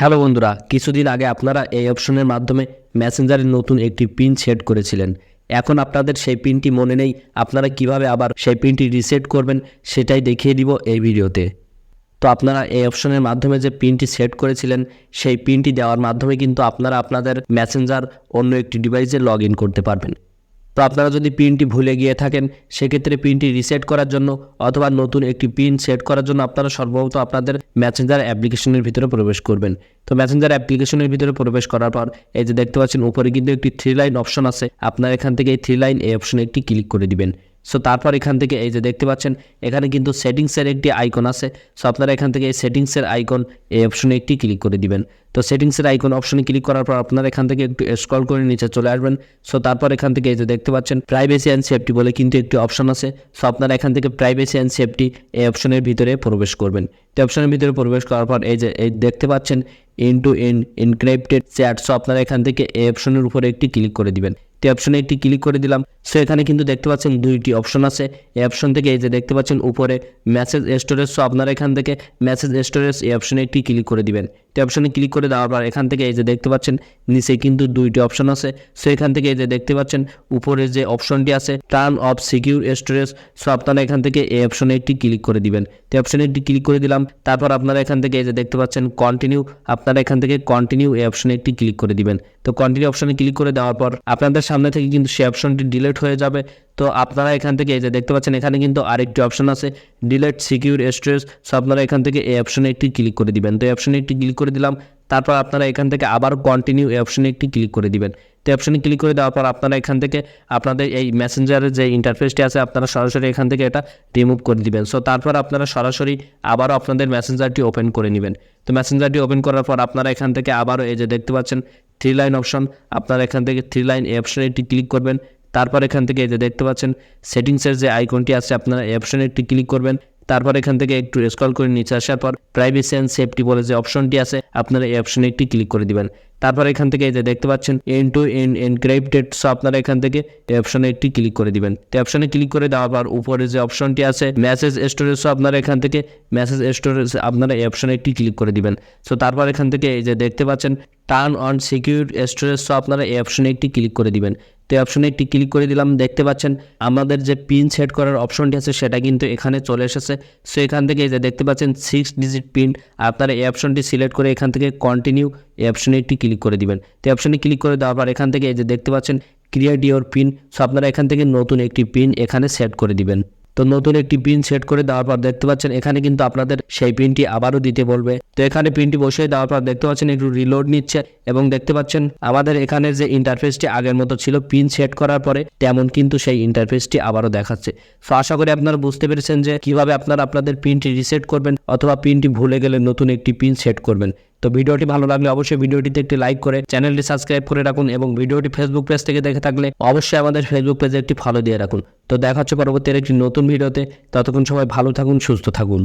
Hello বন্ধুরা, কিছুদিন আগে আপনারা এই অপশনের মাধ্যমে মেসেঞ্জারে নতুন একটি পিন সেট করেছিলেন। এখন আপনাদের সেই পিনটি মনে নেই, আপনারা কীভাবে আবার সেই পিনটি রিসেট করবেন সেটাই দেখিয়ে দিব এই ভিডিওতে। তো আপনারা এই অপশনের মাধ্যমে যে পিনটি সেট করেছিলেন, সেই পিনটি দেওয়ার মাধ্যমে কিন্তু আপনারা আপনাদের মেসেঞ্জার অন্য একটি ডিভাইসে লগ করতে পারবেন। তো আপনারা যদি পিনটি ভুলে গিয়ে থাকেন, সেক্ষেত্রে পিনটি রিসেট করার জন্য অথবা নতুন একটি পিন সেট করার জন্য আপনারা সর্বপ্রথম আপনাদের ম্যাসেঞ্জার অ্যাপ্লিকেশনের ভিতরে প্রবেশ করবেন। তো ম্যাসেঞ্জার অ্যাপ্লিকেশনের ভিতরে প্রবেশ করার পর, এই যে দেখতে পাচ্ছেন, উপরে কিন্তু একটি থ্রি লাইন অপশন আছে। আপনারা এখান থেকে এই থ্রি লাইন এই অপশনে একটি ক্লিক করে দিবেন। সো তারপর এখান থেকে এই যে দেখতে পাচ্ছেন, এখানে কিন্তু সেটিংসের একটি আইকন আছে। সো আপনারা এখান থেকে এই সেটিংসের আইকন এই অপশনে একটি ক্লিক করে দিবেন। তো সেটিংসের আইকন অপশনে ক্লিক করার পর আপনারা এখান থেকে একটু স্ক্রল করে নিচে চলে আসবেন। সো তারপর এখান থেকে এই যে দেখতে পাচ্ছেন প্রাইভেসি অ্যান্ড সেফটি বলে কিন্তু একটি অপশন আছে। সো আপনারা এখান থেকে প্রাইভেসি অ্যান্ড সেফটি এই অপশনের ভিতরে প্রবেশ করবেন। তো অপশনের ভিতরে প্রবেশ করার পর এই যে, এই দেখতে পাচ্ছেন end to end encrypted chat so আপনারা এখান থেকে এই অপশনের উপরে একটি ক্লিক করে দিবেন। তো অপশনে একটি ক্লিক করে দিলাম। সো এখানে কিন্তু দেখতে পাচ্ছেন দুইটি অপশন আছে। এই অপশন থেকে এই যে দেখতে পাচ্ছেন উপরে মেসেজ স্টোরেজ, সো আপনারা এখান থেকে মেসেজ স্টোরেজ এই অপশনে একটি ক্লিক করে দিবেন। তো অপশনে ক্লিক করে দেওয়ার পর এখান থেকে এই যে দেখতে পাচ্ছেন নিচে কিন্তু দুইটি অপশন আছে। সো এখান থেকে এই যে দেখতে পাচ্ছেন উপরে যে অপশনটি আছে turn off secure storage, so আপনারা এখান থেকে এই অপশনে একটি ক্লিক করে দিবেন। তো অপশনে একটি ক্লিক করে দিলাম, তারপর আপনারা এখান থেকে এই যে দেখতে পাচ্ছেন কন্টিনিউ আপনারা এখান থেকে কন্টিনিউ এই অপশনে একটি ক্লিক করে দিবেন। তো কন্টিনিউ অপশনে ক্লিক করে দেওয়ার পর আপনাদের সামনে থেকে কিন্তু সেই অপশনটি ডিলেট হয়ে যাবে। তো আপনারা এখান থেকে এই যে দেখতে পাচ্ছেন, এখানে কিন্তু আরেকটি অপশন আছে ডিলেট সিকিউর স্টোরেজ সো আপনারা এখান থেকে এই অপশনে একটি ক্লিক করে দিবেন। তো এই অপশনে একটি ক্লিক করে দিলাম, তারপর আপনারা এখান থেকে আবার কন্টিনিউ এই অপশনে একটি ক্লিক করে দিবেন। তো অপশনে ক্লিক করে দেওয়ার পর আপনারা এখান থেকে আপনাদের এই মেসেঞ্জারের যে ইন্টারফেসটি আছে, আপনারা সরাসরি এখান থেকে এটা রিমুভ করে দিবেন। সো তারপর আপনারা সরাসরি আবারও আপনাদের মেসেঞ্জারটি ওপেন করে নেবেন। তো মেসেঞ্জারটি ওপেন করার পর আপনারা এখান থেকে আবারও এই যে দেখতে পাচ্ছেন থ্রি লাইন অপশন আপনারা এখান থেকে থ্রি লাইন এই অপশানে একটি ক্লিক করবেন। তারপর এখান থেকে এই যে দেখতে পাচ্ছেন সেটিংসের যে আইকনটি আছে, আপনারা এই অপশানে একটি ক্লিক করবেন। তারপর এখান থেকে একটু স্ক্রল করে নিচে আসার পর প্রাইভেসি অ্যান্ড সেফটি বলে যে অপশনটি আছে, আপনারা এই অপশানে একটি ক্লিক করে দিবেন। তারপর এখান থেকে এই যে দেখতে পাচ্ছেন end to end encrypted so আপনারা এখান থেকে এই অপশনে একটি ক্লিক করে দিবেন। তো অপশনে ক্লিক করে দেওয়ার পর উপরে যে অপশনটি আছে মেসেজ স্টোরেজ সো আপনারা এখান থেকে মেসেজ স্টোরেজ আপনারা এই অপশনে একটি ক্লিক করে দিবেন। সো তারপর এখান থেকে এই যে দেখতে পাচ্ছেন turn on secure storage so আপনারা এই অপশনে একটি ক্লিক করে দিবেন। তো এই অপশনে একটি ক্লিক করে দিলাম, দেখতে পাচ্ছেন, আমাদের যে পিন সেট করার অপশনটি আছে, সেটা কিন্তু এখানে চলে এসেছে। সো এখান থেকে এই যে দেখতে পাচ্ছেন সিক্স ডিজিট পিন আপনারা এই অপশনটি সিলেক্ট করে এখান থেকে কন্টিনিউ এই অপশনে একটি ক্লিক করে দিবেন। তো অপশনে ক্লিক করে দেওয়ার পর এখান থেকে এই যে দেখতে পাচ্ছেন ক্রিয়েট ইওর পিন সো আপনারা এখান থেকে নতুন একটি পিন এখানে সেট করে দিবেন। তো নতুন একটি পিন সেট করে দেওয়ার পর দেখতে পাচ্ছেন, এখানে কিন্তু আপনাদের সেই পিনটি আবারও দিতে বলবে। তো এখানে পিনটি বসিয়ে দেওয়ার পর দেখতে পাচ্ছেন, একটু রিলোড নিচ্ছে এবং দেখতে পাচ্ছেন, আমাদের এখানের যে ইন্টারফেসটি আগের মতো ছিল পিন সেট করার পরে তেমন কিন্তু সেই ইন্টারফেসটি আবারও দেখাচ্ছে। সো আশা করি আপনারা বুঝতে পেরেছেন যে কীভাবে আপনারা আপনাদের পিনটি রিসেট করবেন অথবা পিনটি ভুলে গেলে নতুন একটি পিন সেট করবেন। তো ভিডিওটি ভালো লাগলে অবশ্যই ভিডিওটিতে একটি লাইক করে চ্যানেলটি সাবস্ক্রাইব করে রাখুন এবং ভিডিওটি ফেসবুক পেজ থেকে দেখে থাকলে অবশ্যই আমাদের ফেসবুক পেজে একটি ফলো দিয়ে রাখুন। তো দেখা হচ্ছে পরবর্তী একটি নতুন ভিডিওতে। ততক্ষণ সবাই ভালো থাকুন, সুস্থ থাকুন।